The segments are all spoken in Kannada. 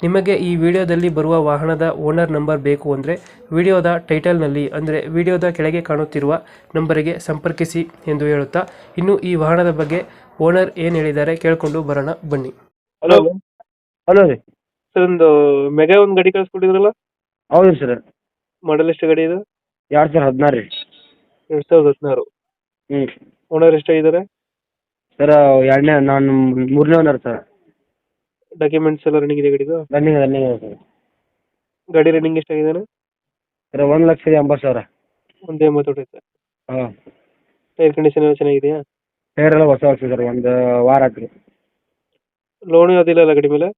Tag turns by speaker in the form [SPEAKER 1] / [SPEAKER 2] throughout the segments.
[SPEAKER 1] ನಿಮಗೆ ಈ ವಿಡಿಯೋದಲ್ಲಿ ಬರುವ ವಾಹನದ ಓನರ್ ನಂಬರ್ ಬೇಕು ಅಂದರೆ ವಿಡಿಯೋದ ಟೈಟಲ್ನಲ್ಲಿ ಅಂದರೆ ವಿಡಿಯೋದ ಕೆಳಗೆ ಕಾಣುತ್ತಿರುವ ನಂಬರಿಗೆ ಸಂಪರ್ಕಿಸಿ ಎಂದು ಹೇಳುತ್ತಾ ಇನ್ನು ಈ ವಾಹನದ ಬಗ್ಗೆ ಓನರ್ ಏನು ಹೇಳಿದ್ದಾರೆ ಕೇಳಿಕೊಂಡು ಬರೋಣ ಬನ್ನಿ.
[SPEAKER 2] ಹಲೋ. ಹಲೋ. ರೀ.
[SPEAKER 1] ಸರ್ ಒಂದು ಮೆಗಾ ಒಂದು ಗಾಡಿ ಕಳಿಸ್ಕೊಟ್ಟಿದ್ರಲ್ಲ?
[SPEAKER 2] ಹೌದು ಸರ್.
[SPEAKER 1] ಮಾಡಲ್ ಎಷ್ಟು ಗಾಡಿ ಇದು?
[SPEAKER 2] ಎರಡು ಸಾವಿರ ಹದಿನಾರು ರೀ.
[SPEAKER 1] ಎರಡು ಸಾವಿರದ ಹದಿನಾರು.
[SPEAKER 2] ಹ್ಞೂ
[SPEAKER 1] ಓನರ್ ಎಷ್ಟಾಗಿದ್ದಾರೆ
[SPEAKER 2] ಸರ್ ಎರಡನೇ ನಾನು ಮೂರನೇ ಓನರ್ ಸರ್.
[SPEAKER 1] ಡಾಕ್ಯುಮೆಂಟ್ಸ್ ಎಲ್ಲ ರನ್ನಿಂಗ್ ಇದೆ ಗಾಡಿದು?
[SPEAKER 2] Running running sir.
[SPEAKER 1] ಗಾಡಿ ರನ್ನಿಂಗ್ ಎಷ್ಟಾಗಿದೆ
[SPEAKER 2] ಸರ್ ಒಂದು ಲಕ್ಷದ ಎಂಬತ್ತು ಸಾವಿರ.
[SPEAKER 1] ಒಂದು ಎಂಬತ್ತು ಹೊಡೆಯುತ್ತೆ
[SPEAKER 2] ಹಾಂ.
[SPEAKER 1] ಟೈರ್ ಕಂಡೀಷನ್ ಎಲ್ಲ ಚೆನ್ನಾಗಿದೆಯಾ?
[SPEAKER 2] ಟೈರ್ ಎಲ್ಲ ಹೊಸ ಹೊಸ ಸರ್ ಒಂದು ವಾರ
[SPEAKER 1] ಲೋನ್ ಯಾವುದಿಲ್ಲ ಅಲ್ಲ ಗಾಡಿ ಮೇಲೆ?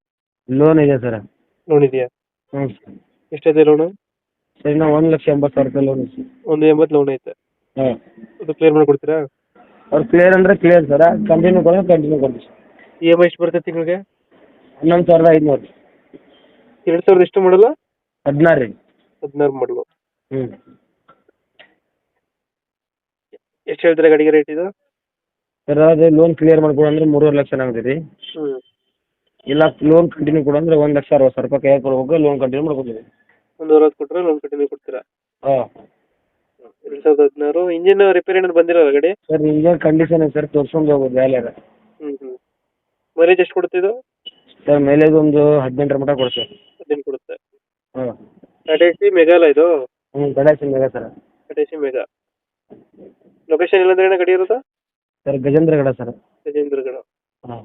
[SPEAKER 2] ಲೋನ್ ಇದೆ ಸರ್.
[SPEAKER 1] ಲೋನ್ ಇದೆಯಾ?
[SPEAKER 2] ಹ್ಞೂ
[SPEAKER 1] ಎಷ್ಟೈತೆ ಲೋನು
[SPEAKER 2] ಸರ್ ಇನ್ನೂ ಒಂದು ಲಕ್ಷ ಎಂಬತ್ತು ಸಾವಿರ ರೂಪಾಯಿ ಲೋನ್
[SPEAKER 1] ಒಂದು ಎಂಬತ್ತು ಲೋನ್ ಐತೆ.
[SPEAKER 2] ಹಾಂ.
[SPEAKER 1] ಅದು ಕ್ಲಿಯರ್ ಮಾಡಿಕೊಡ್ತೀರಾ?
[SPEAKER 2] ಅವ್ರು ಕ್ಲಿಯರ್ ಅಂದರೆ ಕ್ಲಿಯರ್ ಸರ್ ಕಂಟಿನ್ಯೂ ಕೊಡೋದು ಕಂಟಿನ್ಯೂ ಕೊಡ್ತೀವಿ ಸರ್.
[SPEAKER 1] ಇ ಎಂ ಐ ಎಷ್ಟು ಬರುತ್ತೆ ತಿಂಗಳಿಗೆ?
[SPEAKER 2] ಹನ್ನೊಂದು ಸಾವಿರದ ಐದುನೂರು
[SPEAKER 1] ಎರಡು ಸಾವಿರದ ಎಷ್ಟು ಮಾಡಲ್ಲ?
[SPEAKER 2] ಹದಿನಾರು. ರೀ
[SPEAKER 1] ಹದಿನಾರು ಮಾಡಲು
[SPEAKER 2] ಹ್ಞೂ
[SPEAKER 1] ಎಷ್ಟು ಹೇಳ್ತೀರಾ ಗಾಡಿಗೆ ರೇಟ್ ಇದು?
[SPEAKER 2] ಸರ್ ಅದು ಲೋನ್ ಕ್ಲಿಯರ್ ಮಾಡ್ಕೊಡು ಅಂದ್ರೆ ಮೂರುವರೆ ಲಕ್ಷ ಆಗುತ್ತೆ ರೀ.
[SPEAKER 1] ಹ್ಞೂ
[SPEAKER 2] ಇಲ್ಲ ಲೋನ್ ಕಂಟಿನ್ಯೂ ಕೊಡು ಅಂದ್ರೆ ಒಂದು ಲಕ್ಷ ಅರವತ್ತು ಸಾವಿರ ರೂಪಾಯಿ ಕೈಯಾಗ ಕೊಡ್ಬೇಕು ಲೋನ್ ಕಂಟಿನ್ಯೂ ಮಾಡ್ಕೊತೀವಿ.
[SPEAKER 1] ಒಂದು ಅರವತ್ತು ಕೊಟ್ಟರೆ ಲೋನ್ ಕಂಟಿನ್ಯೂ ಕೊಡ್ತೀರಾ?
[SPEAKER 2] ಹಾಂ.
[SPEAKER 1] ಎರಡು ಸಾವಿರದ ಹದಿನಾರು. ಇಂಜಿನ್ ರಿಪೇರಿ ಏನಾದ್ರು ಬಂದಿರಲ್ಲ ಗಾಡಿ?
[SPEAKER 2] ಸರ್ ಇಂಜಿನ್ ಕಂಡೀಷನ್ ಸರ್ ತೋರ್ಸ್ಕೊಂಡು ಹೋಗೋದು ಬೇಲೆ
[SPEAKER 1] ಹ್ಮ್ ಹ್ಞೂ ಮೈಲೇಜ್ ಎಷ್ಟು ಕೊಡ್ತಿದ್ದು
[SPEAKER 2] ಸರ್ ಮೈಲೇಜ್ ಒಂದು ಹದಿನೆಂಟರ ಮಟ್ಟ ಕೊಡುತ್ತೆ.
[SPEAKER 1] ಹದಿನೆಂಟು ಕೊಡುತ್ತೆ.
[SPEAKER 2] ಹಾಂ.
[SPEAKER 1] ಟಾಟಾ ಸಿ ಮೆಗಾಲ ಇದು?
[SPEAKER 2] ಹ್ಞೂ ಗಣೇಶ ಇದೆ sir.
[SPEAKER 1] Tata C mega location ಇಲ್ಲಂದ್ರೆ ಏನೋ ಗಾಡಿ ಇರೋದಾ?
[SPEAKER 2] Sir Gajendragad sir.
[SPEAKER 1] ಗಜೇಂದ್ರಗಡ.
[SPEAKER 2] ಹಾಂ.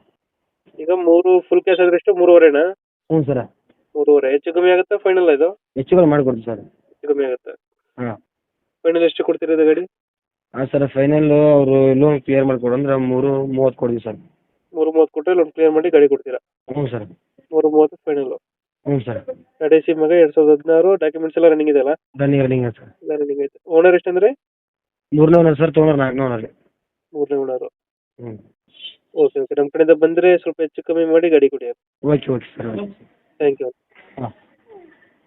[SPEAKER 1] ಈಗ ಮೂರು ಫುಲ್ ಕ್ಯಾಶ್ ಆದ್ರೆ ಎಷ್ಟು? ಮೂರುವರೆನಾ?
[SPEAKER 2] ಹ್ಞೂ ಸರ್.
[SPEAKER 1] ಮೂರುವರೆ. ಹೆಚ್ಚು ಕಮ್ಮಿ ಆಗುತ್ತಾ ಫೈನಲ್ ಇದು?
[SPEAKER 2] ಹೆಚ್ಚು ಕಮ್ಮಿ ಮಾಡಿಕೊಡ್ತೀವಿ ಸರ್.
[SPEAKER 1] ಹೆಚ್ಚು ಕಮ್ಮಿ ಆಗುತ್ತೆ?
[SPEAKER 2] ಹಾಂ.
[SPEAKER 1] ಫೈನಲ್ ಎಷ್ಟು ಕೊಡ್ತಿರೋದು ಗಾಡಿ?
[SPEAKER 2] ಹಾಂ ಸರ್ ಫೈನಲ್ ಅವರು ಲೋನ್ ಕ್ಲಿಯರ್ ಮಾಡಿಕೊಡು. ಅಂದ್ರೆ ಮೂರು ಮೂವತ್ತು ಕೊಡ್ತೀವಿ ಸರ್.
[SPEAKER 1] ಮೂರು ಮೂವತ್ತು ಕೊಟ್ಟರೆ ಲೋನ್ ಕ್ಲಿಯರ್ ಮಾಡಿ ಗಾಡಿ ಕೊಡ್ತೀರಾ?
[SPEAKER 2] ಹ್ಞೂ ಸರ್.
[SPEAKER 1] ಮೂರು ಮೂವತ್ತು ಫೈನಲ್
[SPEAKER 2] ಹ್ಞೂ ಸರ್.
[SPEAKER 1] ಟಾಟಾ ಸಿ ಮಗ ಎರಡ್ ಸಾವಿರದ ಹದಿನಾರು ಡಾಕ್ಯುಮೆಂಟ್ಸ್ ಎಲ್ಲ ರನ್ನಿಂಗ್ ಇದೆಯಲ್ಲ?
[SPEAKER 2] Running running sir.
[SPEAKER 1] ಎಲ್ಲ ರನ್ನಿಂಗ್ ಐತೆ. ಓನರ್ ಎಷ್ಟಂದ್ರೆ?
[SPEAKER 2] ಮೂರನೇ ಓನರ್ ಸರ್ ತೊಗೊಂಡ್ರೆ ನಾಲ್ಕನೇ ಓನರ್
[SPEAKER 1] ಮೂರನೇ ಓನರು
[SPEAKER 2] ಹ್ಞೂ.
[SPEAKER 1] ಓಕೆ ಓಕೆ ನಮ್ಮ ಕಡೆಯಿಂದ ಬಂದರೆ ಸ್ವಲ್ಪ ಹೆಚ್ಚು ಕಮ್ಮಿ ಮಾಡಿ ಗಾಡಿ ಕೊಡಿ.
[SPEAKER 2] Okay okay sir
[SPEAKER 1] thank you
[SPEAKER 2] ಹಾಂ.